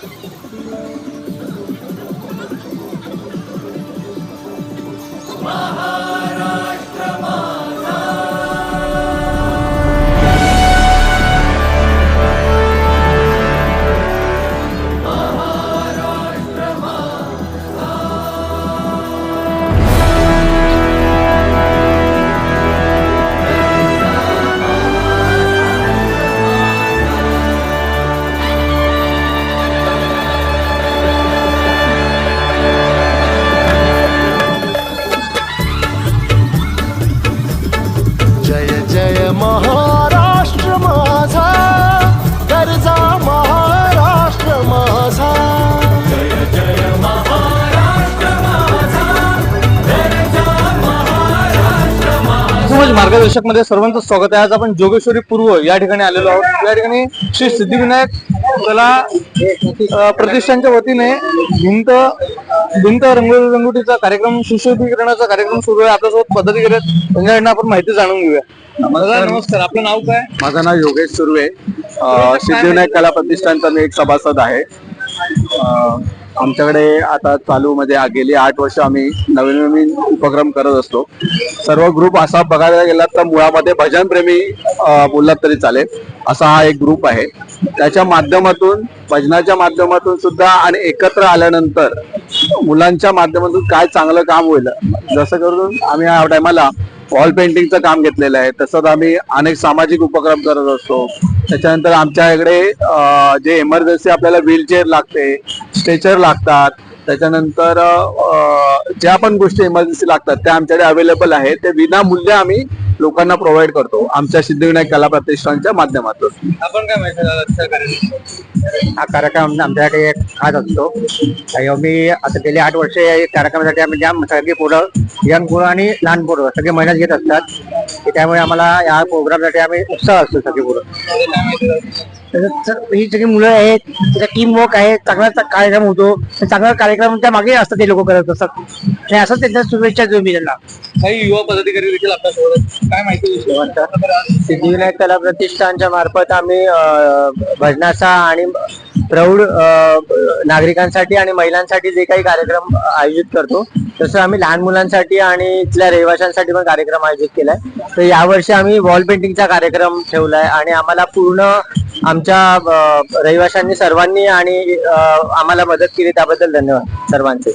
जय समाज मार्गदर्शकमध्ये सर्वांचं स्वागत आहे. आज आपण जोगेश्वरी पूर्व या ठिकाणी आलेलो आहोत. या ठिकाणी श्री सिद्धिविनायक कला प्रतिष्ठानच्या वतीने भिंत भिंत रंगोळी रंगोटीचा कार्यक्रम सुशोभीकरणाचा कार्यक्रम सुरू आहे. आपल्यासोबत पद्धती आहेत त्यांच्याकडनं आपण माहिती जाणून घेऊया. नमस्कार. आपलं नाव काय? माझं नाव योगेश सुर्वे. सिद्धिविनायक कला प्रतिष्ठानचा मी एक सभासद आहे. आमच्याकडे आता चालू मध्ये गेली आठ वर्ष आम्ही नवीन नवीन उपक्रम करत असतो. सर्व ग्रुप असा बघायला गेला तर मुळामध्ये भजनप्रेमी बोललात तरी चालेल. असा हा एक ग्रुप आहे. त्याच्या माध्यमातून भजनाच्या माध्यमातून सुद्धा आणि एकत्र आल्यानंतर मुलांच्या माध्यमातून काय चांगलं काम होईल. जसं करून आम्ही या टायमाला वॉल पेंटिंगचं काम घेतलेलं आहे. तसंच आम्ही अनेक सामाजिक उपक्रम करत असतो. त्याच्यानंतर आमच्या इकडे जे इमर्जन्सी आपल्याला व्हीलचेअर लागते स्ट्रेचर लागतात त्याच्यानंतर ज्या पण गोष्टी इमर्जन्सी लागतात त्या आमच्याकडे अवेलेबल आहेत. ते विनामूल्य आम्ही लोकांना प्रोव्हाइड करतो. आमच्या सिद्धिविनायक कला प्रतिष्ठानच्या माध्यमातून. आपण काय माहिती हा कार्यक्रम आमच्यासाठी एक खास असतो. मी आता गेली आठ वर्ष या कार्यक्रमासाठी आम्ही जाम सगळी पोरं यंग पोरं आणि लहान पोरं सगळे मेहनत घेत असतात. त्यामुळे आम्हाला या प्रोग्रामसाठी आम्ही उत्साह असतो सगळी पोरं. सर ही सगळी मुलं आहेत. त्याचा टीम वर्क आहे. चांगला कार्यक्रम होतो. चांगला कार्यक्रमच्या मागे असतात ते लोक करत असतात. आणि असंच त्यांच्या शुभेच्छा देऊ मी त्यांना. काही युवा पदाधिकारी देखील आपल्यासोबत. काय माहिती सिद्धिविनायक कला प्रतिष्ठानच्या मार्फत आम्ही अ, भजनाचा आणि प्रौढ अ, नागरिकांसाठी आणि महिलांसाठी जे काही कार्यक्रम आयोजित करतो तसं आम्ही लहान मुलांसाठी आणि इथल्या रहिवाशांसाठी पण कार्यक्रम आयोजित केलाय. तर यावर्षी आम्ही वॉल पेंटिंगचा कार्यक्रम ठेवलाय आणि आम्हाला पूर्ण आमच्या अ, रहिवाशांनी सर्वांनी आणि अ, आम्हाला मदत केली त्याबद्दल धन्यवाद सर्वांचे.